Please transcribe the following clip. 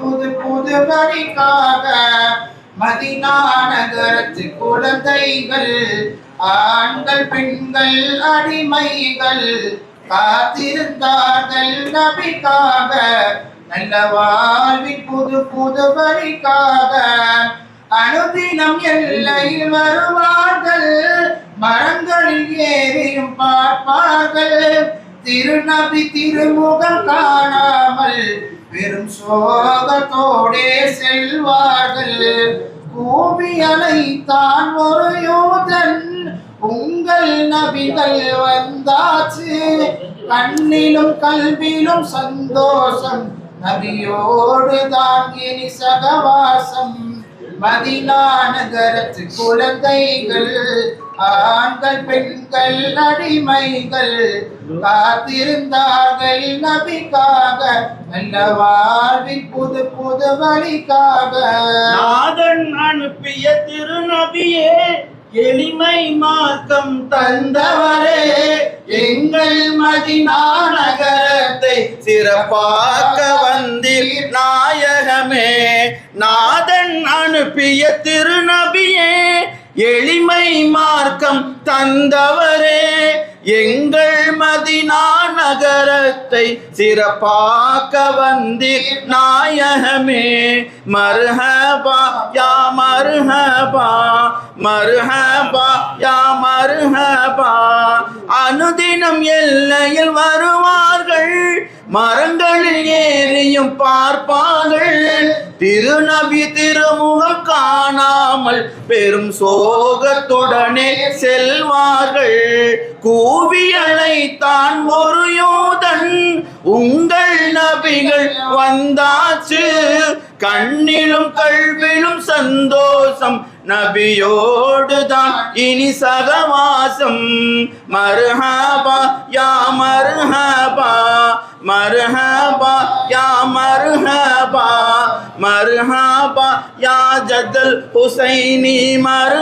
புது புது வரிக்காக மதினா நகரத்து குழந்தைகள் ஆண்கள் பெண்கள் அடிமைகள் காத்திருந்தார்கள் நபிக்காக. நல்ல வாழ்வின் புது புது வரிக்காக அனுதினம் எல்லையில் வருவார்கள். மரங்களில் ஏறியும் பார்ப்பார்கள். திருநபி திருமுகம் காணாமல் பெரும் சோகத்தோடே செல்வார்கள். கூவி அழைத்தான் ஒரு யோதன். உங்கள் நபிகள் வந்தாச்சு. கண்ணிலும் கல்விலும் சந்தோஷம். நபியோடு தான் இனி சகவாசம். மதினா நகரத்து குழந்தைகள் ஆண்கள் பெண்கள் அடிமைகள் காத்திருந்தார்கள் நபிக்காக. நல்ல வாழ்வின் புது புது வழிக்காக. நாதன் அனுப்பிய திருநபியே எளிமை மார்க்கம் தந்தவரே. எங்கள் மதினா நகரத்தை சிறப்பாக்க வந்தீர் நாயகமே. நாதன் அனுப்பிய திருநபியே எளிமை மார்க்கம் தந்தவரே. எங்கள் மதினா நகரத்தை சிறப்பாக்க வந்தீர் நாயகமே. மருஹபா யா மருஹபா மருஹபா யா மருஹபா அனுதினம் எல்லையில் வருவார்கள். மரங்களில் ஏறியும் பார்ப்பார்கள். திருநபி திருமுகம் கா காணாமல் பெரும் சோகத்துடனே செல்வார்கள். கூவியழைத்தான் ஒரு யோதன். உங்கள் நபிகள் வந்தாச்சு. கண்ணிலும் கல்விலும் சந்தோஷம். நபியோடுதான் இனி சகவாசம். மருஹாபா யா மருஹாபா. மருஹாபா யா மருஹாபா. மருஹாபா யா ஜதல் ஹுசைனி மரு